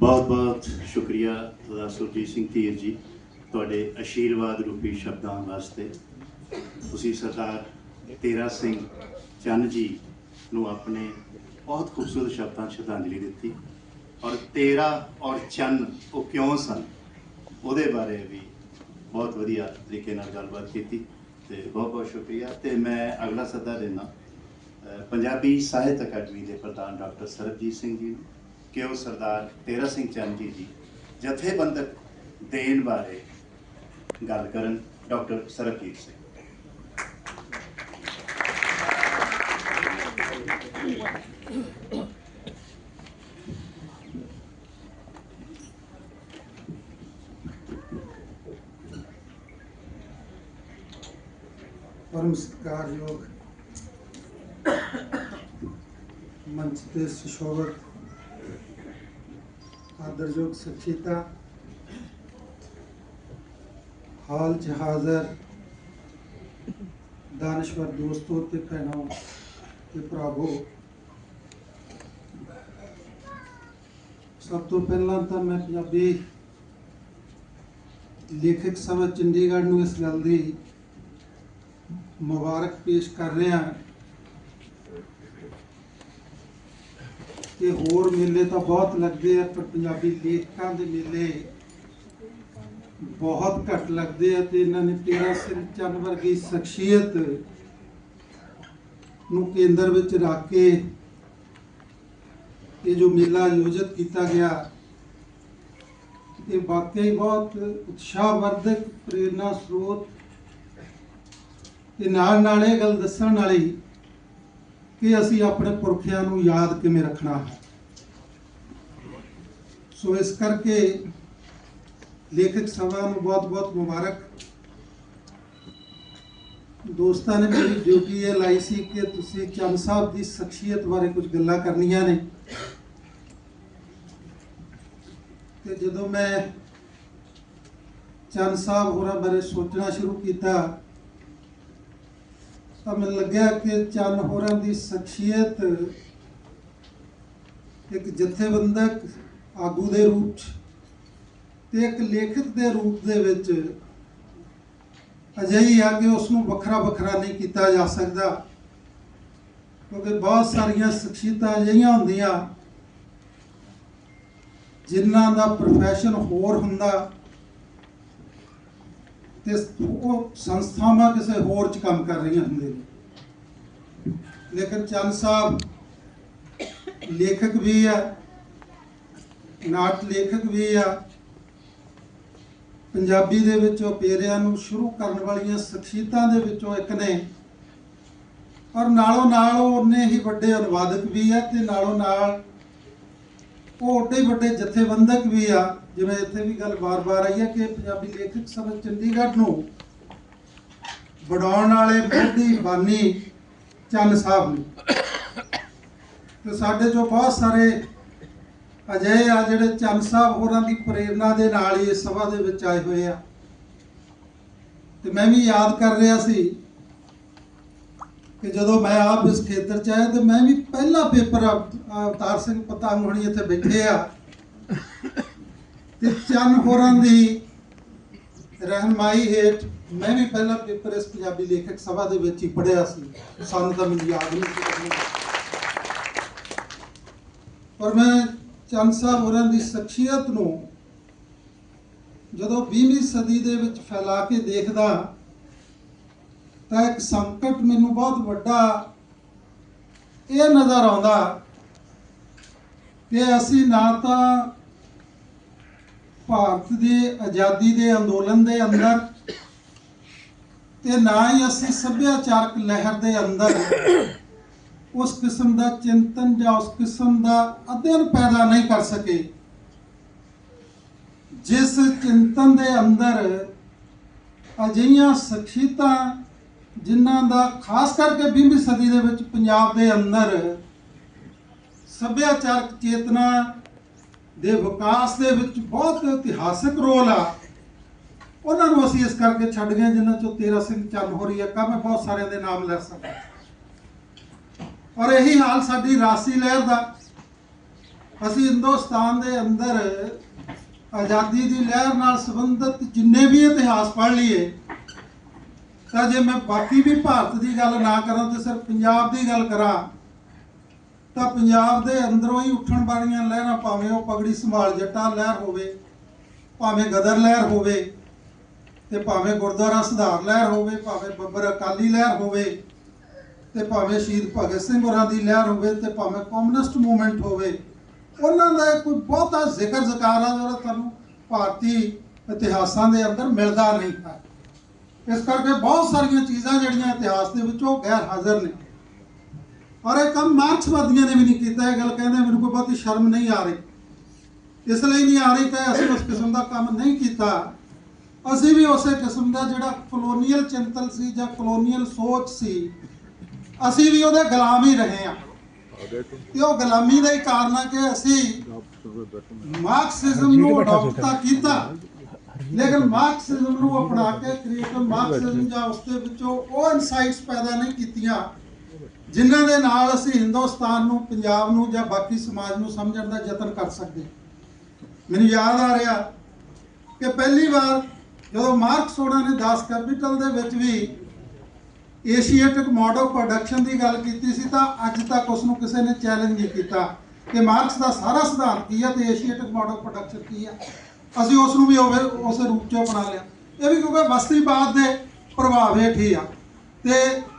ਬਹੁਤ ਬਹੁਤ ਸ਼ੁਕਰੀਆ ਸਰਦਾਰ ਸੁਰਜੀਤ ਸਿੰਘ ਧੀਰ ਜੀ ਤੁਹਾਡੇ ਅਸ਼ੀਰਵਾਦ ਰੂਪੀ ਸ਼ਬਦਾਂ ਵਾਸਤੇ। ਤੁਸੀਂ ਸਰਦਾਰ ਤੇਰਾ ਸਿੰਘ ਚੰਨ ਜੀ ਨੂੰ ਆਪਣੇ ਬਹੁਤ ਖੂਬਸੂਰਤ ਸ਼ਬਦਾਂ ਸ਼ਰਧਾਂਜਲੀ ਦਿੱਤੀ ਔਰ ਤੇਰਾ ਔਰ ਚੰਨ ਉਹ ਕਿਉਂ ਸਨ? ਉਹਦੇ ਬਾਰੇ ਵੀ ਬਹੁਤ ਵਧੀਆ ਤਰੀਕੇ ਨਾਲ ਗੱਲਬਾਤ ਕੀਤੀ ਤੇ ਬਹੁਤ ਬਹੁਤ ਸ਼ੁਕਰੀਆ। ਤੇ ਮੈਂ ਅਗਲਾ ਸੱਦਾ ਦੇਣਾ ਪੰਜਾਬੀ ਸਾਹਿਤ ਅਕੈਡਮੀ ਦੇ ਪ੍ਰਧਾਨ ਡਾਕਟਰ ਸਰਬਜੀਤ ਸਿੰਘ ਜੀ ਨੂੰ। ਕਿ ਉਹ ਸਰਦਾਰ ਤੇਰਾ ਸਿੰਘ ਚੰਦ ਜੀ ਦੀ ਜਥੇਬੰਦਕ ਦੇਣ ਬਾਰੇ ਗੱਲ ਕਰਨ ਡਾਕਟਰ ਸਰਬਜੀਤ ਸਿੰਘ ਪਰਮ ਸਤਿਕਾਰਯੋਗ ਮੰਚ ਤੇ ਸੁਸ਼ੋਭਤ ਆਦਰਯੋਗ ਸਚੇਤਾ, ਹਾਲ ਚ ਹਾਜ਼ਰ ਦਾਨਸ਼ਵਰ ਦੋਸਤੋ ਤੇ ਭੈਣੋ ਤੇ ਭਰਾਵੋ। ਸਭ ਤੋਂ ਪਹਿਲਾਂ ਤਾਂ ਮੈਂ ਪੰਜਾਬੀ ਲੇਖਕ ਸਭਾ ਚੰਡੀਗੜ੍ਹ ਨੂੰ ਇਸ ਗੱਲ ਦੀ ਮੁਬਾਰਕ ਪੇਸ਼ ਕਰ ਰਿਹਾ ਕਿ ਹੋਰ ਮੇਲੇ ਤਾਂ ਬਹੁਤ ਲੱਗਦੇ ਆ, ਪਰ ਪੰਜਾਬੀ ਲੇਖਕਾਂ ਦੇ ਮੇਲੇ ਬਹੁਤ ਘੱਟ ਲੱਗਦੇ ਆ ਤੇ ਇਹਨਾਂ ਨੇ ਤੇਰਾ ਸਿਰ ਚੰਨ ਵਰਗੀ ਸ਼ਖਸੀਅਤ ਨੂੰ ਕੇਂਦਰ ਵਿੱਚ ਰੱਖ ਕੇ ਇਹ ਜੋ ਮੇਲਾ ਆਯੋਜਿਤ ਕੀਤਾ ਗਿਆ, ਇਹ ਵਾਕਈ ਬਹੁਤ ਉਤਸ਼ਾਹਵਰਧਕ ਪ੍ਰੇਰਨਾ ਸਰੋਤ। ਤੇ ਨਾਲ ਨਾਲ ਇਹ ਗੱਲ ਦੱਸਣ ਵਾਲੀ ਕਿ ਅਸੀਂ ਆਪਣੇ ਪੁਰਖਿਆਂ ਨੂੰ ਯਾਦ ਕਿਵੇਂ ਰੱਖਣਾ ਹੈ। ਸੋ ਇਸ ਕਰਕੇ ਲੇਖਕ ਸਭਾ ਨੂੰ ਬਹੁਤ ਬਹੁਤ ਮੁਬਾਰਕ। ਦੋਸਤਾਂ ਨੇ ਮੇਰੀ ਡਿਊਟੀ ਇਹ ਲਾਈ ਸੀ ਕਿ ਤੁਸੀਂ ਚੰਦ ਸਾਹਿਬ ਦੀ ਸ਼ਖਸੀਅਤ ਬਾਰੇ ਕੁਝ ਗੱਲਾਂ ਕਰਨੀਆਂ ਨੇ। ਤੇ ਜਦੋਂ ਮੈਂ ਚੰਦ ਸਾਹਿਬ ਹੋਰਾਂ ਬਾਰੇ ਸੋਚਣਾ ਸ਼ੁਰੂ ਕੀਤਾ ਤਾਂ ਮੈਨੂੰ ਲੱਗਿਆ ਕਿ ਚੰਨ ਹੋਰਾਂ ਦੀ ਸ਼ਖਸੀਅਤ ਇੱਕ ਜਥੇਬੰਦਕ ਆਗੂ ਦੇ ਰੂਪ 'ਚ ਤੇ ਇੱਕ ਲੇਖਕ ਦੇ ਰੂਪ ਦੇ ਵਿੱਚ ਅਜਿਹੀ ਆ ਕਿ ਉਸ ਨੂੰ ਵੱਖਰਾ ਵੱਖਰਾ ਨਹੀਂ ਕੀਤਾ ਜਾ ਸਕਦਾ, ਕਿਉਂਕਿ ਬਹੁਤ ਸਾਰੀਆਂ ਸ਼ਖਸੀਅਤਾਂ ਅਜਿਹੀਆਂ ਹੁੰਦੀਆਂ ਜਿਨ੍ਹਾਂ ਦਾ ਪ੍ਰੋਫੈਸ਼ਨ ਹੋਰ ਹੁੰਦਾ ਤੇ ਉਹ ਸੰਸਥਾਵਾਂ ਕਿਸੇ ਹੋਰ ਚ ਕੰਮ ਕਰ ਰਹੀਆਂ ਹੁੰਦੇ ਨੇ। ਲੇਕਿਨ ਚੰਦ ਸਾਹਿਬ ਲੇਖਕ ਵੀ ਆ, ਨਾਟ ਲੇਖਕ ਵੀ ਆ। ਪੰਜਾਬੀ ਦੇ ਵਿੱਚੋਂ ਪੇਰਿਆਂ ਨੂੰ ਸ਼ੁਰੂ ਕਰਨ ਵਾਲੀਆਂ ਸ਼ਖਸੀਅਤਾਂ ਦੇ ਵਿੱਚੋਂ ਇੱਕ ਨੇ। ਔਰ ਨਾਲੋਂ ਨਾਲ ਉਹਨੇ ਹੀ ਵੱਡੇ ਅਨੁਵਾਦਕ ਵੀ ਆ ਤੇ ਨਾਲੋਂ ਨਾਲ ਉਹ ਓਡੇ ਵੱਡੇ ਜਥੇਬੰਦਕ ਵੀ ਆ, ਜਿਵੇਂ ਇੱਥੇ ਵੀ ਗੱਲ ਵਾਰ-ਵਾਰ ਆਈ ਹੈ ਕਿ ਪੰਜਾਬੀ ਲੇਖਕ ਸਭਾ ਚੰਡੀਗੜ੍ਹ ਨੂੰ ਵਡਾਉਣ ਵਾਲੇ ਮੋਢੀ ਬਾਨੀ ਚੰਨ ਸਾਹਿਬ ਨੇ। ਤੇ ਸਾਡੇ ਚੋਂ ਬਹੁਤ ਸਾਰੇ ਅਜਿਹੇ ਆ ਜਿਹੜੇ ਚੰਨ ਸਾਹਿਬ ਹੋਰਾਂ ਦੀ ਪ੍ਰੇਰਣਾ ਦੇ ਨਾਲ ਹੀ ਇਸ ਸਭਾ ਦੇ ਵਿੱਚ ਆਏ ਹੋਏ ਆ। ਤੇ ਮੈਂ ਵੀ ਯਾਦ ਕਰ ਰਿਹਾ ਸੀ ਕਿ ਜਦੋਂ ਮੈਂ ਆਪ ਇਸ ਖੇਤਰ ਚ ਆਇਆ ਤੇ ਮੈਂ ਵੀ ਪਹਿਲਾ ਪੇਪਰ ਅਵਤਾਰ ਸਿੰਘ ਪਤੰਗ ਹੋਣੀ ਇੱਥੇ ਬੈਠੇ ਆ। ਤੇ ਚੰਨ ਹੋਰਾਂ ਦੀ ਰਹਿਨਮਾਈ ਹੇਠ ਮੈਂ ਵੀ ਪਹਿਲਾ ਪੇਪਰ ਇਸ ਪੰਜਾਬੀ ਲੇਖਕ ਸਭਾ ਦੇ ਵਿੱਚ ਹੀ ਪੜ੍ਹਿਆ ਸੀ। ਸਾਨੂੰ ਤਾਂ ਮੈਨੂੰ ਯਾਦ ਨਹੀਂ ਸੀ ਪਰ ਮੈਂ ਚੰਦ ਸਾਹਿਬ ਹੋਰਾਂ ਦੀ ਸ਼ਖਸੀਅਤ ਨੂੰ ਜਦੋਂ 20ਵੀਂ ਸਦੀ ਦੇ ਵਿੱਚ ਫੈਲਾ ਕੇ ਦੇਖਦਾ ਤਾਂ ਇੱਕ ਸੰਕਟ ਮੈਨੂੰ ਬਹੁਤ ਵੱਡਾ ਇਹ ਨਜ਼ਰ ਆਉਂਦਾ ਕਿ ਅਸੀਂ ਨਾ ਤਾਂ ਭਾਰਤ ਦੀ ਆਜ਼ਾਦੀ ਦੇ ਅੰਦੋਲਨ ਦੇ ਅੰਦਰ ਤੇ ਨਾ ਹੀ ਅਸੀਂ ਸੱਭਿਆਚਾਰਕ ਲਹਿਰ ਦੇ ਅੰਦਰ ਉਸ ਕਿਸਮ ਦਾ ਚਿੰਤਨ ਜਾਂ ਉਸ ਕਿਸਮ ਦਾ ਅਧਿਐਨ ਪੈਦਾ ਨਹੀਂ ਕਰ ਸਕੇ। ਜਿਸ ਚਿੰਤਨ ਦੇ ਅੰਦਰ ਅਜਿਹੀਆਂ ਸ਼ਖਸੀਅਤਾਂ ਜਿਨ੍ਹਾਂ ਦਾ ਖਾਸ ਕਰਕੇ 20ਵੀਂ ਸਦੀ ਦੇ ਵਿੱਚ ਪੰਜਾਬ ਦੇ ਅੰਦਰ ਸੱਭਿਆਚਾਰਕ ਚੇਤਨਾ ਦੇ ਵਿਕਾਸ ਦੇ ਵਿੱਚ ਬਹੁਤ ਇਤਿਹਾਸਿਕ ਰੋਲ ਆ, ਉਹਨਾਂ ਨੂੰ ਅਸੀਂ ਇਸ ਕਰਕੇ ਛੱਡ ਗਏ ਜਿਨ੍ਹਾਂ ਚੋਂ ਤੇਰਾ ਸਿੰਘ ਚੰਨ ਹੋ ਰਹੀ ਹੈ। ਕਾ ਮੈਂ ਬਹੁਤ ਸਾਰਿਆਂ ਦੇ ਨਾਮ ਲੈ ਸਕਦਾ। ਔਰ ਇਹੀ ਹਾਲ ਸਾਡੀ ਰਾਸੀ ਲਹਿਰ ਦਾ। ਅਸੀਂ ਹਿੰਦੁਸਤਾਨ ਦੇ ਅੰਦਰ ਆਜ਼ਾਦੀ ਦੀ ਲਹਿਰ ਨਾਲ ਸੰਬੰਧਿਤ ਜਿੰਨੇ ਵੀ ਇਤਿਹਾਸ ਪੜ੍ਹ ਲਈਏ ਤਾਂ ਜੇ ਮੈਂ ਬਾਕੀ ਵੀ ਭਾਰਤ ਦੀ ਗੱਲ ਨਾ ਕਰਾਂ ਤੇ ਸਿਰਫ ਪੰਜਾਬ ਦੀ ਗੱਲ ਕਰਾਂ, ਤਾਂ ਪੰਜਾਬ ਦੇ ਅੰਦਰੋਂ ਹੀ ਉੱਠਣ ਵਾਲੀਆਂ ਲਹਿਰਾਂ ਭਾਵੇਂ ਉਹ ਪਗੜੀ ਸੰਭਾਲ ਜੱਟਾ ਲਹਿਰ ਹੋਵੇ, ਭਾਵੇਂ ਗਦਰ ਲਹਿਰ ਹੋਵੇ, ਤੇ ਭਾਵੇਂ ਗੁਰਦੁਆਰਾ ਸੁਧਾਰ ਲਹਿਰ ਹੋਵੇ, ਭਾਵੇਂ ਬੱਬਰ ਅਕਾਲੀ ਲਹਿਰ ਹੋਵੇ, ਤੇ ਭਾਵੇਂ ਸ਼ਹੀਦ ਭਗਤ ਸਿੰਘ ਹੋਰਾਂ ਦੀ ਲਹਿਰ ਹੋਵੇ, ਤੇ ਭਾਵੇਂ ਕਮਿਊਨਿਸਟ ਮੂਵਮੈਂਟ ਹੋਵੇ, ਉਹਨਾਂ ਦਾ ਕੋਈ ਬਹੁਤਾ ਜ਼ਿਕਰ ਜ਼ਕਾਰ ਆ ਜਿਹੜਾ ਤੁਹਾਨੂੰ ਭਾਰਤੀ ਇਤਿਹਾਸਾਂ ਦੇ ਅੰਦਰ ਮਿਲਦਾ ਨਹੀਂ ਹੈ। ਇਸ ਕਰਕੇ ਬਹੁਤ ਸਾਰੀਆਂ ਚੀਜ਼ਾਂ ਜਿਹੜੀਆਂ ਇਤਿਹਾਸ ਦੇ ਵਿੱਚ ਉਹ ਗੈਰ ਹਾਜ਼ਰ ਨੇ। ਔਰ ਇਹ ਕੰਮ ਮਾਰਕਸਵਾਦੀਆਂ ਨੇ ਵੀ ਨਹੀਂ ਕੀਤਾ, ਇਹ ਗੱਲ ਕਹਿੰਦੇ ਮੈਨੂੰ ਕੋਈ ਬਹੁਤੀ ਸ਼ਰਮ ਨਹੀਂ ਆ ਰਹੀ। ਇਸ ਲਈ ਨਹੀਂ ਆ ਰਹੀ ਕਿ ਅਸੀਂ ਉਸ ਕਿਸਮ ਦਾ ਕੰਮ ਨਹੀਂ ਕੀਤਾ। ਅਸੀਂ ਵੀ ਉਸੇ ਕਿਸਮ ਦਾ ਜਿਹੜਾ ਕਲੋਨੀਅਲ ਚਿੰਤਨ ਸੀ ਜਾਂ ਕਲੋਨੀਅਲ ਸੋਚ ਸੀ, ਅਸੀਂ ਵੀ ਉਹਦੇ ਗੁਲਾਮ ਹੀ ਰਹੇ ਹਾਂ। ਤੇ ਉਹ ਗੁਲਾਮੀ ਦਾ ਹੀ ਕਾਰਨ ਆ ਕਿ ਅਸੀਂ ਮਾਰਕਸਿਜ਼ਮ ਨੂੰ ਅਡਾਪਟ ਤਾਂ ਕੀਤਾ। ਲੇਕਿਨ ਮਾਰਕਸਿਜ਼ਮ ਨੂੰ ਅਪਣਾ ਕੇ ਕ੍ਰੀਏਟਿਵ ਮਾਰਕਸਿਜ਼ਮ ਜਾਂ ਉਸ ਦੇ ਵਿੱਚੋਂ ਉਹ ਇਨਸਾਈਟਸ ਪੈਦਾ ਨਹੀਂ ਕੀਤੀਆਂ, ਜਿਨ੍ਹਾਂ ਦੇ ਨਾਲ ਅਸੀਂ ਹਿੰਦੁਸਤਾਨ ਨੂੰ, ਪੰਜਾਬ ਨੂੰ ਜਾਂ ਬਾਕੀ ਸਮਾਜ ਨੂੰ ਸਮਝਣ ਦਾ ਯਤਨ ਕਰ ਸਕਦੇ ਮੈਨੂੰ ਯਾਦ ਆ ਰਿਹਾ ਕਿ ਪਹਿਲੀ ਵਾਰ ਜਦੋਂ ਮਾਰਕਸ ਉਹਨਾਂ ਨੇ ਦਾਸ ਕੈਪੀਟਲ ਦੇ ਵਿੱਚ ਵੀ ਏਸ਼ੀਆਟਿਕ ਮਾਡਲ ਪ੍ਰੋਡਕਸ਼ਨ ਦੀ ਗੱਲ ਕੀਤੀ ਸੀ, ਤਾਂ ਅੱਜ ਤੱਕ ਉਸ ਨੂੰ ਕਿਸੇ ਨੇ ਚੈਲੰਜ ਨਹੀਂ ਕੀਤਾ ਕਿ ਮਾਰਕਸ ਦਾ ਸਾਰਾ ਸਿਧਾਂਤ ਕੀ ਹੈ ਤੇ ਏਸ਼ੀਆਟਿਕ ਮਾਡਲ ਪ੍ਰੋਡਕਸ਼ਨ ਕੀ ਹੈ। ਅਸੀਂ ਉਸ ਨੂੰ ਵੀ ਉਹ ਉਸੇ ਰੂਪ 'ਚ ਬਣਾ ਲਿਆ। ਇਹ ਵੀ ਕਿਉਂਕਿ ਬਸਤੀਵਾਦ ਦੇ ਪ੍ਰਭਾਵ ਹੇਠ ਹੀ ਆ। ਤੇ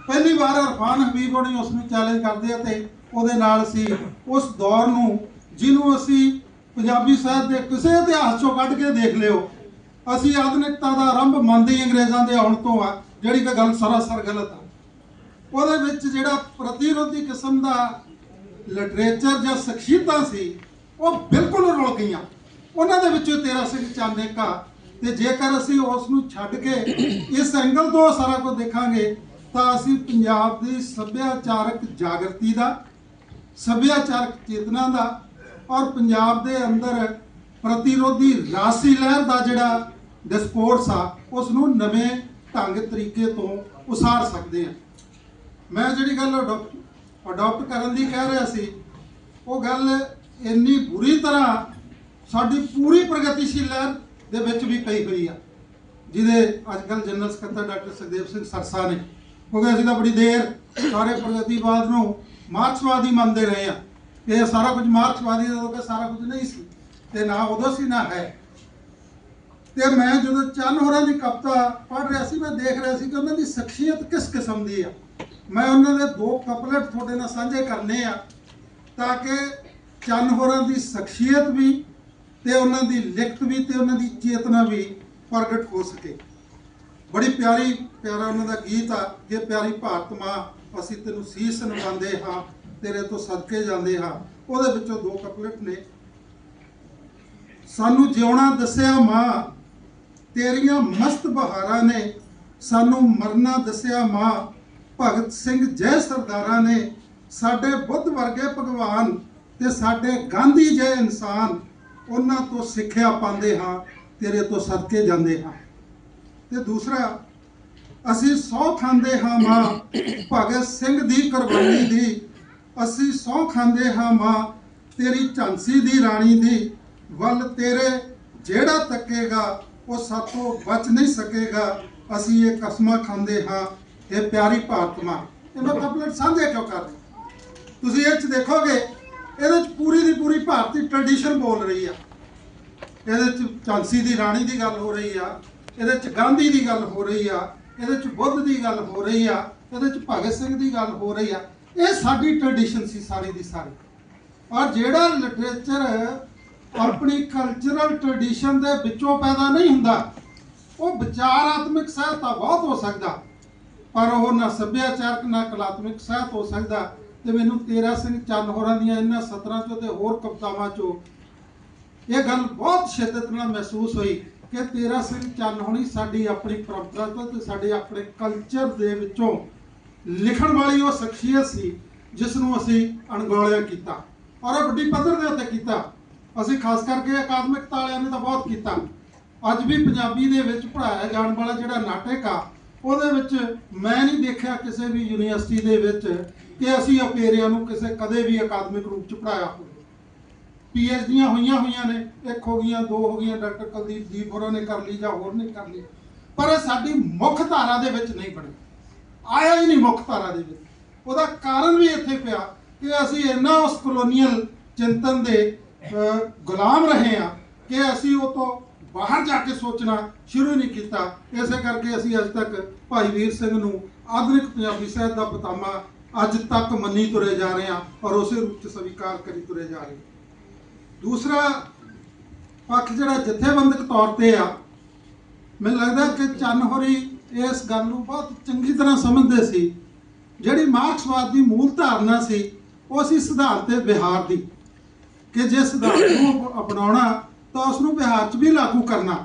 ਪਹਿਲੀ ਵਾਰ ਇਰਫਾਨ ਹਬੀਬ ਹੋਣੀ ਉਸ ਨੂੰ ਚੈਲੰਜ ਕਰਦੇ ਆ ਤੇ ਉਹਦੇ ਨਾਲ ਅਸੀਂ ਉਸ ਦੌਰ ਨੂੰ ਜਿਹਨੂੰ ਅਸੀਂ ਪੰਜਾਬੀ ਸਾਹਿਤ ਦੇ ਕਿਸੇ ਇਤਿਹਾਸ ਚੋਂ ਕੱਢ ਕੇ ਦੇਖ ਲਿਓ, ਅਸੀਂ ਆਧੁਨਿਕਤਾ ਦਾ ਆਰੰਭ ਮੰਨਦੇ ਅੰਗਰੇਜ਼ਾਂ ਦੇ ਆਉਣ ਤੋਂ ਆ, ਜਿਹੜੀ ਕਿ ਗੱਲ ਸਰਾਸਰ ਗਲਤ ਆ। ਉਹਦੇ ਵਿੱਚ ਜਿਹੜਾ ਪ੍ਰਤੀਰੋਧੀ ਕਿਸਮ ਦਾ ਲਿਟਰੇਚਰ ਜਾਂ ਸ਼ਖਸੀਅਤਾਂ ਸੀ, ਉਹ ਬਿਲਕੁਲ ਰੁਲ ਗਈਆਂ। ਉਹਨਾਂ ਦੇ ਵਿੱਚੋਂ ਤੇਰਾ ਸਿੰਘ ਚਾਨੇਕਾ ਤੇ ਜੇਕਰ ਅਸੀਂ ਉਸ ਨੂੰ ਛੱਡ ਕੇ ਇਸ ਐਂਗਲ ਤੋਂ ਸਾਰਾ ਕੁਝ ਦੇਖਾਂਗੇ, ਤਾਂ ਅਸੀਂ ਪੰਜਾਬ ਦੀ ਸੱਭਿਆਚਾਰਕ ਜਾਗਰਤੀ ਦਾ, ਸੱਭਿਆਚਾਰਕ ਚੇਤਨਾ ਦਾ ਔਰ ਪੰਜਾਬ ਦੇ ਅੰਦਰ ਪ੍ਰਤੀਰੋਧੀ ਰਾਸੀ ਲਹਿਰ ਦਾ ਜਿਹੜਾ ਡਿਸਕੋਰਸ ਆ ਉਸ ਨੂੰ ਨਵੇਂ ਢੰਗ ਤਰੀਕੇ ਤੋਂ ਉਸਾਰ ਸਕਦੇ ਆ ਮੈਂ ਜਿਹੜੀ ਗੱਲ ਅਡਾਪਟ ਕਰਨ ਦੀ ਕਹਿ ਰਿਹਾ ਸੀ, ਉਹ ਗੱਲ ਇੰਨੀ ਬੁਰੀ ਤਰ੍ਹਾਂ ਸਾਡੀ ਪੂਰੀ ਪ੍ਰਗਤੀਸ਼ੀਲ ਲਹਿਰ ਦੇ ਵਿੱਚ ਵੀ ਪਈ ਹੋਈ ਆ, ਜਿਹਦੇ ਅੱਜ ਕੱਲ੍ਹ ਜਨਰਲ ਸਕੱਤਰ ਡਾਕਟਰ ਸੁਖਦੇਵ ਸਿੰਘ ਸਰਸਾ ਨੇ। ਕਿਉਂਕਿ ਅਸੀਂ ਤਾਂ ਬੜੀ ਦੇਰ ਸਾਰੇ ਪ੍ਰਗਤੀਵਾਦ ਨੂੰ ਮਾਰਕਸਵਾਦੀ ਮੰਨਦੇ ਰਹੇ ਆ। ਇਹ ਸਾਰਾ ਕੁਝ ਮਾਰਕਸਵਾਦੀ ਦਾ ਕਿ ਸਾਰਾ ਕੁਝ ਨਹੀਂ ਸੀ, ਤੇ ਨਾ ਉਦੋਂ ਸੀ, ਨਾ ਹੈ। ਤੇ ਮੈਂ ਜਦੋਂ ਚੰਨ ਹੋਰਾਂ ਦੀ ਕਵਿਤਾ ਪੜ੍ਹ ਰਿਹਾ ਸੀ, ਮੈਂ ਦੇਖ ਰਿਹਾ ਸੀ ਕਿ ਉਹਨਾਂ ਦੀ ਸ਼ਖਸੀਅਤ ਕਿਸ ਕਿਸਮ ਦੀ ਆ। ਮੈਂ ਉਹਨਾਂ ਦੇ ਦੋ ਕਪਲੇਟ ਤੁਹਾਡੇ ਨਾਲ ਸਾਂਝੇ ਕਰਨੇ ਆ, ਤਾਂ ਕਿ ਚੰਨ ਹੋਰਾਂ ਦੀ ਸ਼ਖਸੀਅਤ ਵੀ ਤੇ ਉਹਨਾਂ ਦੀ ਲਿਖਤ ਵੀ ਤੇ ਉਹਨਾਂ ਦੀ ਚੇਤਨਾ ਵੀ ਪ੍ਰਗਟ ਹੋ ਸਕੇ। ਬੜੀ ਪਿਆਰੀ, ਪਿਆਰਾ ਉਹਨਾਂ ਦਾ ਗੀਤ ਆ ਜੇ ਪਿਆਰੀ ਭਾਰਤ ਮਾਂ, ਅਸੀਂ ਤੈਨੂੰ ਸੀਸ ਨਵਾਉਂਦੇ ਹਾਂ, ਤੇਰੇ ਤੋਂ ਸਦਕੇ ਜਾਂਦੇ ਹਾਂ। ਉਹਦੇ ਵਿੱਚੋਂ ਦੋ ਕਪਲੇਟ ਨੇ। ਸਾਨੂੰ ਜਿਉਣਾ ਦੱਸਿਆ ਮਾਂ, ਤੇਰੀਆਂ ਮਸਤ ਬਹਾਰਾਂ ਨੇ। ਸਾਨੂੰ ਮਰਨਾ ਦੱਸਿਆ ਮਾਂ, ਭਗਤ ਸਿੰਘ ਜੈ ਸਰਦਾਰਾਂ ਨੇ। ਸਾਡੇ ਬੁੱਧ ਵਰਗੇ ਭਗਵਾਨ ਤੇ ਸਾਡੇ ਗਾਂਧੀ ਜੈ ਇਨਸਾਨ। ਉਹਨਾਂ ਤੋਂ ਸਿੱਖਿਆ ਪਾਉਂਦੇ ਹਾਂ, ਤੇਰੇ ਤੋਂ ਸਦਕੇ ਜਾਂਦੇ ਹਾਂ। ਤੇ ਦੂਸਰਾ, ਅਸੀਂ ਸੌ ਖਾਂਦੇ ਹਾਂ ਮਾਂ, ਭਗਤ ਸਿੰਘ ਦੀ ਕੁਰਬਾਨੀ ਦੀ। ਅਸੀਂ ਸੌ ਖਾਂਦੇ ਹਾਂ ਮਾਂ, ਤੇਰੀ ਝਾਂਸੀ ਦੀ ਰਾਣੀ ਦੀ। ਵੱਲ ਤੇਰੇ ਜਿਹੜਾ ਤੱਕੇਗਾ, ਉਹ ਸਾਥੋਂ ਬਚ ਨਹੀਂ ਸਕੇਗਾ। ਅਸੀਂ ਇਹ ਕਸਮਾਂ ਖਾਂਦੇ ਹਾਂ, ਇਹ ਪਿਆਰੀ ਭਾਰਤ ਮਾਂ। ਇਹ ਮੈਂ ਸਾਂਝੇ ਕਿਉਂ ਕਰ ਰਿਹਾ ਤੁਸੀਂ ਇਹ ਚ ਦੇਖੋਗੇ ਇਹਦੇ ਚ ਪੂਰੀ ਦੀ ਪੂਰੀ ਭਾਰਤੀ ਟ੍ਰੈਡੀਸ਼ਨ ਬੋਲ ਰਹੀ ਆ। ਇਹਦੇ ਚ ਝਾਂਸੀ ਦੀ ਰਾਣੀ ਦੀ ਗੱਲ ਹੋ ਰਹੀ ਆ, ਇਹਦੇ ਚ ਗਾਂਧੀ ਦੀ ਗੱਲ ਹੋ ਰਹੀ ਆ, ਇਹਦੇ ਚ ਬੁੱਧ ਦੀ ਗੱਲ ਹੋ ਰਹੀ ਆ, ਇਹਦੇ ਚ ਭਗਤ ਸਿੰਘ ਦੀ ਗੱਲ ਹੋ ਰਹੀ ਆ। ਇਹ ਸਾਡੀ ਟ੍ਰੈਡੀਸ਼ਨ ਸੀ ਸਾਰੀ ਦੀ ਸਾਰੀ। ਔਰ ਜਿਹੜਾ ਲਿਟਰੇਚਰ ਆਪਣੀ ਕਲਚਰਲ ਟ੍ਰੈਡੀਸ਼ਨ ਦੇ ਵਿੱਚੋਂ ਪੈਦਾ ਨਹੀਂ ਹੁੰਦਾ, ਉਹ ਵਿਚਾਰਾਤਮਕ ਸਹਿਤ ਬਹੁਤ ਹੋ ਸਕਦਾ। ਪਰ ਉਹ ਨਾ ਸੱਭਿਆਚਾਰਕ, ਨਾ ਕਲਾਤਮਕ ਸਹਿਤ ਹੋ ਸਕਦਾ। ਤੇ ਮੈਨੂੰ ਤੇਰਾ ਸਿੰਘ ਚੰਨ ਹੋਰਾਂ ਦੀਆਂ ਇਹਨਾਂ ਸਤਰਾਂ ਚੋਂ ਤੇ ਹੋਰ ਕਵਿਤਾਵਾਂ ਚੋਂ ਇਹ ਗੱਲ ਬਹੁਤ ਸ਼ਿੱਦਤ ਨਾਲ ਮਹਿਸੂਸ ਹੋਈ ਕਿ ਤੇਰਾ ਸਿੰਘ ਚੰਨ ਹੋਣੀ ਸਾਡੀ ਆਪਣੀ ਪਰੰਪਰਾ ਤੋਂ ਤੇ ਸਾਡੇ ਆਪਣੇ ਕਲਚਰ ਦੇ ਵਿੱਚੋਂ ਲਿਖਣ ਵਾਲੀ ਉਹ ਸ਼ਖਸੀਅਤ ਸੀ ਜਿਸ ਨੂੰ ਅਸੀਂ ਅਣਗੌਲਿਆ ਕੀਤਾ ਔਰ ਇਹ ਵੱਡੀ ਪੱਧਰ ਦੇ ਉੱਤੇ ਕੀਤਾ। ਅਸੀਂ ਖਾਸ ਕਰਕੇ ਅਕਾਦਮਿਕ ਤਾਲਿਆਂ ਨੇ ਤਾਂ ਬਹੁਤ ਕੀਤਾ। ਅੱਜ ਵੀ ਪੰਜਾਬੀ ਦੇ ਵਿੱਚ ਪੜਾਇਆ ਜਾਣ ਵਾਲਾ ਜਿਹੜਾ ਨਾਟਕ ਆ, ਉਹਦੇ ਵਿੱਚ ਮੈਂ ਨਹੀਂ ਦੇਖਿਆ ਕਿਸੇ ਵੀ ਯੂਨੀਵਰਸਿਟੀ ਦੇ ਵਿੱਚ ਕਿ ਅਸੀਂ ਅਪੇਰਿਆਂ ਨੂੰ ਕਿਸੇ ਕਦੇ ਵੀ ਅਕਾਦਮਿਕ ਰੂਪ ਚ ਪੜਾਇਆ ਹੋਵੇ। ਡੀਆਂ ਹੋਈਆਂ ਹੋਈਆਂ ਨੇ, ਇੱਕ ਹੋ ਗਈਆਂ, ਦੋ ਹੋ ਗਈਆਂ, ਡਾਕਟਰ ਕੁਲਦੀਪ ਦੀਪ ਹੋਰਾਂ ਨੇ ਕਰ ਲਈ ਜਾਂ ਹੋਰ ਨੇ ਕਰ ਲਈ। ਪਰ ਇਹ ਸਾਡੀ ਮੁੱਖ ਧਾਰਾ ਦੇ ਵਿੱਚ ਨਹੀਂ ਬਣੀ। ਆਇਆ ਹੀ ਨਹੀਂ ਮੁੱਖ ਧਾਰਾ ਦੇ ਵਿੱਚ। ਉਹਦਾ ਕਾਰਨ ਵੀ ਇੱਥੇ ਪਿਆ ਕਿ ਅਸੀਂ ਇੰਨਾ ਉਸ ਕਲੋਨੀਅਲ ਚਿੰਤਨ ਦੇ ਗੁਲਾਮ ਰਹੇ ਆ ਕਿ ਅਸੀਂ ਉਹ ਤੋਂ ਬਾਹਰ ਜਾ ਕੇ ਸੋਚਣਾ ਸ਼ੁਰੂ ਨਹੀਂ ਕੀਤਾ। ਇਸੇ ਕਰਕੇ ਅਸੀਂ ਅੱਜ ਤੱਕ ਭਾਈ ਵੀਰ ਸਿੰਘ ਨੂੰ ਆਧੁਨਿਕ ਪੰਜਾਬੀ ਸਾਹਿਤ ਦਾ ਪਤਾਮਾ ਅੱਜ ਤੱਕ ਮੰਨੀ ਤੁਰੇ ਜਾ ਰਹੇ ਆ ਔਰ ਉਸੇ ਰੂਪ ਚ ਸਵੀਕਾਰ ਕਰੀ ਤੁਰੇ ਜਾ ਰਹੇ ਦੂਸਰਾ ਪੱਖ ਜਿਹੜਾ ਜਥੇਬੰਦਕ ਤੌਰ ਤੇ ਆ, ਮੈਨੂੰ ਲੱਗਦਾ ਕਿ ਚੰਨ ਹੋਰੀ ਇਸ ਗੱਲ ਨੂੰ ਬਹੁਤ ਚੰਗੀ ਤਰ੍ਹਾਂ ਸਮਝਦੇ ਸੀ। ਜਿਹੜੀ ਮਾਰਕਸਵਾਦ ਦੀ ਮੂਲ ਧਾਰਨਾ ਸੀ, ਉਹ ਸੀ ਸਿਧਾਂਤ ਤੇ ਵਿਹਾਰ ਦੀ। ਕਿ ਜੇ ਸਿਧਾਂਤ ਨੂੰ ਅਪਣਾਉਣਾ, ਤਾਂ ਉਸ ਨੂੰ ਵਿਹਾਰ 'ਚ ਵੀ ਲਾਗੂ ਕਰਨਾ।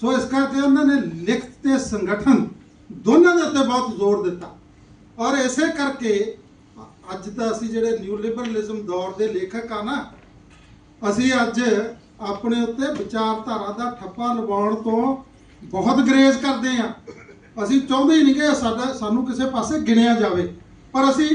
ਸੋ ਇਸ ਕਰਕੇ ਉਹਨਾਂ ਨੇ ਲਿਖਤ ਤੇ ਸੰਗਠਨ ਦੋਨਾਂ ਦੇ ਉੱਤੇ ਬਹੁਤ ਜ਼ੋਰ ਦਿੱਤਾ। ਔਰ ਇਸੇ ਕਰਕੇ ਅੱਜ ਤਾਂ ਅਸੀਂ ਜਿਹੜੇ ਨਿਊ ਲਿਬਰਲਿਜ਼ਮ ਦੌਰ ਦੇ ਲੇਖਕ ਆ ਨਾ, ਅਸੀਂ ਅੱਜ ਆਪਣੇ ਉੱਤੇ ਵਿਚਾਰਧਾਰਾ ਦਾ ਠੱਪਾ ਲਵਾਉਣ ਤੋਂ ਬਹੁਤ ਗਰੇਜ਼ ਕਰਦੇ ਆ ਅਸੀਂ ਚਾਹੁੰਦੇ ਹੀ ਨਹੀਂ ਕਿ ਸਾਡਾ, ਸਾਨੂੰ ਕਿਸੇ ਪਾਸੇ ਗਿਣਿਆ ਜਾਵੇ, ਪਰ ਅਸੀਂ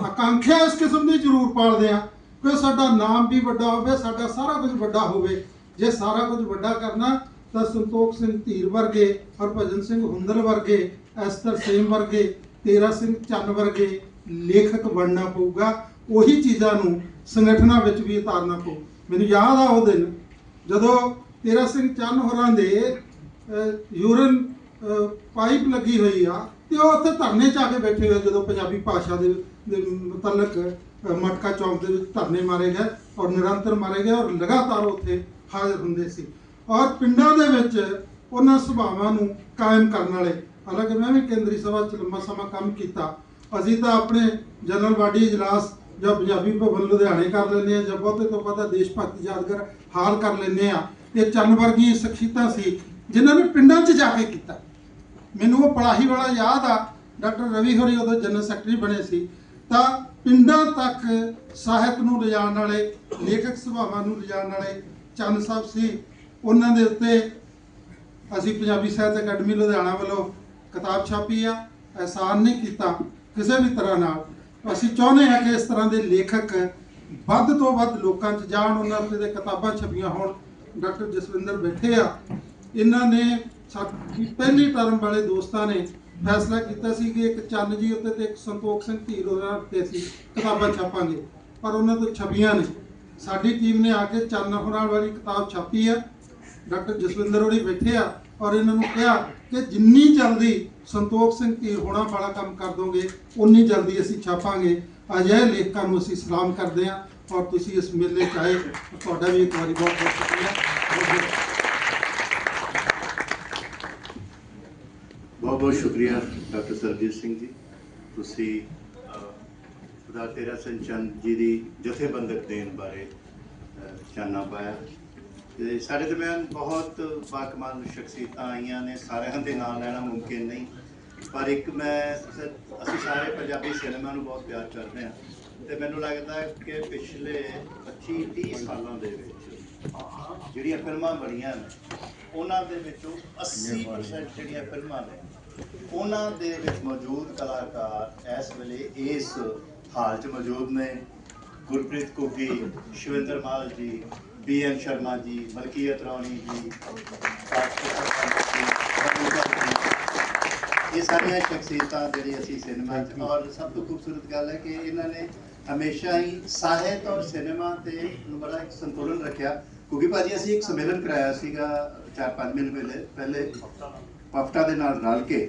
ਆਕਾਂਖਿਆ ਇਸ ਕਿਸਮ ਦੀ ਜ਼ਰੂਰ ਪਾਲਦੇ ਆ ਕਿ ਸਾਡਾ ਨਾਮ ਵੀ ਵੱਡਾ ਹੋਵੇ, ਸਾਡਾ ਸਾਰਾ ਕੁਝ ਵੱਡਾ ਹੋਵੇ। ਜੇ ਸਾਰਾ ਕੁਝ ਵੱਡਾ ਕਰਨਾ, ਤਾਂ ਸੰਤੋਖ ਸਿੰਘ ਧੀਰ ਵਰਗੇ ਹਰਭਜਨ ਸਿੰਘ ਹੁੰਦਲ ਵਰਗੇ ਐਸਟਰ ਸੇਮ ਵਰਗੇ ਤੇਰਾ ਸਿੰਘ ਚੰਨ ਵਰਗੇ ਲੇਖਕ ਬਣਨਾ ਪਊਗਾ, ਉਹੀ ਚੀਜ਼ਾਂ ਨੂੰ ਸੰਗਠਨਾਂ ਵਿੱਚ ਵੀ ਉਤਾਰਨਾ ਪਊ। ਮੈਨੂੰ ਯਾਦ ਆ ਉਹ ਦਿਨ, ਜਦੋਂ ਤੇਰਾ ਸਿੰਘ ਚੰਨ ਹੋਰਾਂ ਦੇ ਯੂਰਨ ਪਾਈਪ ਲੱਗੀ ਹੋਈ ਆ, ਤੇ ਉਹ ਉੱਥੇ ਧਰਨੇ 'ਚ ਆ ਕੇ ਬੈਠੇ ਹੋਏ ਜਦੋਂ ਪੰਜਾਬੀ ਭਾਸ਼ਾ ਦੇ ਮੁਤਲਕ ਮਟਕਾ ਚੌਂਕ ਦੇ ਵਿੱਚ ਧਰਨੇ ਮਾਰੇ ਗਏ ਔਰ ਨਿਰੰਤਰ ਮਾਰੇ ਗਏ ਔਰ ਲਗਾਤਾਰ ਉੱਥੇ ਹਾਜ਼ਰ ਹੁੰਦੇ ਸੀ। ਔਰ ਪਿੰਡਾਂ ਦੇ ਵਿੱਚ ਉਹਨਾਂ ਸੁਭਾਵਾਂ ਨੂੰ ਕਾਇਮ ਕਰਨ ਵਾਲੇ ਹਾਲਾਂਕਿ ਮੈਂ ਵੀ ਕੇਂਦਰੀ ਸਭਾ 'ਚ ਲੰਮਾ ਸਮਾਂ ਕੰਮ ਕੀਤਾ। ਅਸੀਂ ਤਾਂ ਆਪਣੇ ਜਨਰਲ ਬਾਡੀ ਇਜਲਾਸ ਜਾਂ ਪੰਜਾਬੀ ਭਵਨ ਲੁਧਿਆਣੇ ਕਰ ਲੈਂਦੇ ਆ ਜਾਂ ਬਹੁਤੇ ਤੋਂ ਬਹੁਤਾ ਦੇਸ਼ ਭਗਤੀ ਯਾਦਗਾਰ ਹਾਲ ਕਰ ਲੈਂਦੇ ਆ ਇਹ ਚੰਨ ਵਰਗੀਆਂ ਸ਼ਖਸੀਅਤਾਂ ਸੀ, ਜਿਨ੍ਹਾਂ ਨੇ ਪਿੰਡਾਂ 'ਚ ਜਾ ਕੇ ਕੀਤਾ। ਮੈਨੂੰ ਉਹ ਪੜਾਹੀ ਵਾਲਾ ਯਾਦ ਆ, ਡਾਕਟਰ ਰਵੀ ਹੋਰੀ ਉਦੋਂ ਜਨਰਲ ਸੈਕਟਰੀ ਬਣੇ ਸੀ। ਤਾਂ ਪਿੰਡਾਂ ਤੱਕ ਸਾਹਿਤ ਨੂੰ ਲਿਜਾਣ ਵਾਲੇ, ਲੇਖਕ ਸੁਭਾਵਾਂ ਨੂੰ ਲਿਜਾਣ ਵਾਲੇ ਚੰਨ ਸਾਹਿਬ ਸੀ। ਉਹਨਾਂ ਦੇ ਉੱਤੇ ਅਸੀਂ ਪੰਜਾਬੀ ਸਾਹਿਤ ਅਕੈਡਮੀ ਲੁਧਿਆਣਾ ਵੱਲੋਂ ਕਿਤਾਬ ਛਾਪੀ ਆ, ਅਹਿਸਾਨ ਨਹੀਂ ਕੀਤਾ ਕਿਸੇ ਵੀ ਤਰ੍ਹਾਂ ਨਾਲ। ਅਸੀਂ ਚਾਹੁੰਦੇ ਹਾਂ ਕਿ ਇਸ ਤਰ੍ਹਾਂ ਦੇ ਲੇਖਕ ਵੱਧ ਤੋਂ ਵੱਧ ਲੋਕਾਂ 'ਚ ਜਾਣ, ਉਹਨਾਂ ਉੱਤੇ ਦੇ ਕਿਤਾਬਾਂ ਛਪੀਆਂ ਹੋਣ। ਡਾਕਟਰ ਜਸਵਿੰਦਰ ਬੈਠੇ ਆ। ਇਹਨਾਂ ਨੇ ਸਾਡੀ ਪਹਿਲੀ ਟਰਮ ਵਾਲੇ ਦੋਸਤਾਂ ਨੇ ਫੈਸਲਾ ਕੀਤਾ ਸੀ ਕਿ ਇੱਕ ਚੰਨ ਜੀ ਉੱਤੇ ਤੇ ਇੱਕ ਸੰਤੋਖ ਸਿੰਘ ਧੀਰ ਉਹਨਾਂ ਉੱਤੇ ਅਸੀਂ ਕਿਤਾਬਾਂ ਛਾਪਾਂਗੇ, ਪਰ ਉਹਨਾਂ ਤੋਂ ਛਪੀਆਂ ਨਹੀਂ। ਸਾਡੀ ਟੀਮ ਨੇ ਆ ਕੇ ਚੰਨ ਹੋਰਾਂ ਵਾਲੀ ਕਿਤਾਬ ਛਾਪੀ ਆ। ਡਾਕਟਰ ਜਸਵਿੰਦਰ ਹੋਰੀ ਬੈਠੇ ਆ ਔਰ ਇਹਨਾਂ ਨੂੰ ਕਿਹਾ ਕਿ ਜਿੰਨੀ ਜਲਦੀ ਸੰਤੋਖ ਸਿੰਘ ਧੀਰ ਹੋਣਾ ਵਾਲਾ ਕੰਮ ਕਰ ਦੋਗੇ ਉਨੀ ਜਲਦੀ ਅਸੀਂ ਛਾਪਾਂਗੇ। ਅਜਿਹੇ ਲੇਖਕਾਂ ਨੂੰ ਅਸੀਂ ਸਲਾਮ ਕਰਦੇ ਹਾਂ ਔਰ ਤੁਸੀਂ ਇਸ ਮੇਲੇ 'ਚ ਆਏ। ਤੁਹਾਡਾ ਵੀ ਇੱਕ ਵਾਰੀ ਬਹੁਤ ਬਹੁਤ ਸ਼ੁਕਰੀਆ। ਬਹੁਤ ਬਹੁਤ ਸ਼ੁਕਰੀਆ। ਡਾਕਟਰ ਸਰਜੀਤ ਸਿੰਘ ਜੀ। ਤੁਸੀਂ ਅਹ, ਖੁਦਾ ਤੇਰਾ ਸੰਚਨ ਜੀ ਦੀ ਜਥੇਬੰਦਕ ਦੇਣ ਬਾਰੇ ਅਹ, ਚਾਨਣਾ ਪਾਇਆ। ਤੇ ਸਾਡੇ ਦਰਮਿਆਨ ਬਹੁਤ ਬਾਕਮਾਲ ਸ਼ਖਸੀਅਤਾਂ ਆਈਆਂ ਨੇ, ਸਾਰਿਆਂ ਦੇ ਨਾਮ ਲੈਣਾ ਮੁਮਕਿਨ ਨਹੀਂ। ਪਰ ਇੱਕ ਮੈਂ ਅਸੀਂ ਸਾਰੇ ਪੰਜਾਬੀ ਸਿਨੇਮਾ ਨੂੰ ਬਹੁਤ ਪਿਆਰ ਕਰਦੇ ਹਾਂ ਤੇ ਮੈਨੂੰ ਲੱਗਦਾ ਕਿ ਪਿਛਲੇ 25 30 ਸਾਲਾਂ ਦੇ ਵਿੱਚ ਜਿਹੜੀਆਂ ਫਿਲਮਾਂ ਬਣੀਆਂ ਨੇ, ਉਹਨਾਂ ਦੇ ਵਿੱਚੋਂ 80% ਜਿਹੜੀਆਂ ਫਿਲਮਾਂ ਨੇ, ਉਹਨਾਂ ਦੇ ਵਿੱਚ ਮੌਜੂਦ ਕਲਾਕਾਰ ਇਸ ਵੇਲੇ ਇਸ ਹਾਲ 'ਚ ਮੌਜੂਦ ਨੇ। ਗੁਰਪ੍ਰੀਤ ਕੋਗੀ ਸ਼ਿਵਿੰਦਰ ਮਾਲ ਜੀ ਬੀ ਐਨ ਸ਼ਰਮਾ ਜੀ ਮਲਕੀਅਤ ਰੌਣੀ ਜੀ। ਇਹ ਸਾਰੀਆਂ ਸ਼ਖਸੀਅਤਾਂ ਜਿਹੜੀ ਅਸੀਂ ਸਿਨੇਮਾ 'ਚ ਔਰ ਸਭ ਤੋਂ ਖੂਬਸੂਰਤ ਗੱਲ ਹੈ ਕਿ ਇਹਨਾਂ ਨੇ ਹਮੇਸ਼ਾ ਹੀ ਸਾਹਿਤ ਔਰ ਸਿਨੇਮਾ ਤੇ ਬੜਾ ਇੱਕ ਸੰਤੁਲਨ ਰੱਖਿਆ। ਕਿਉਂਕਿ ਭਾਜੀ ਅਸੀਂ ਇੱਕ ਸੰਮੇਲਨ ਕਰਾਇਆ ਸੀਗਾ 4-5 ਮਹੀਨੇ ਪਹਿਲੇ ਪਹਿਲੇ ਪਫਟਾ ਦੇ ਨਾਲ ਰਲ ਕੇ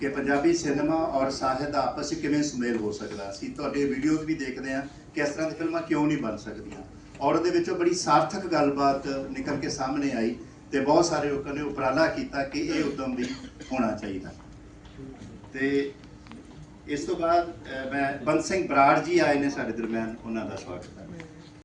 ਕਿ ਪੰਜਾਬੀ ਸਿਨੇਮਾ ਔਰ ਸਾਹਿਤ ਦਾ ਆਪਸ ਵਿੱਚ ਕਿਵੇਂ ਸੁਮੇਲ ਹੋ ਸਕਦਾ। ਅਸੀਂ ਤੁਹਾਡੇ ਵੀਡੀਓਜ਼ ਵੀ ਦੇਖਦੇ ਹਾਂ ਕਿ ਇਸ ਤਰ੍ਹਾਂ ਦੀ ਫਿਲਮਾਂ ਕਿਉਂ ਨਹੀਂ ਬਣ ਸਕਦੀਆਂ। ਔਰ ਉਹਦੇ ਵਿੱਚੋਂ ਬੜੀ ਸਾਰਥਕ ਗੱਲਬਾਤ ਨਿਕਲ ਕੇ ਸਾਹਮਣੇ ਆਈ ਤੇ ਬਹੁਤ ਸਾਰੇ ਲੋਕਾਂ ਨੇ ਉਪਰਾਲਾ ਕੀਤਾ ਕਿ ਇਹ ਉਦਮ ਵੀ ਹੋਣਾ ਚਾਹੀਦਾ। ਤੇ ਇਸ ਤੋਂ ਬਾਅਦ ਮੈਂ ਬੰਦ ਸਿੰਘ ਬਰਾੜ ਜੀ ਆਏ ਨੇ ਸਾਡੇ ਦਰਮਿਆਨ, ਉਹਨਾਂ ਦਾ ਸਵਾਗਤ ਹੈ।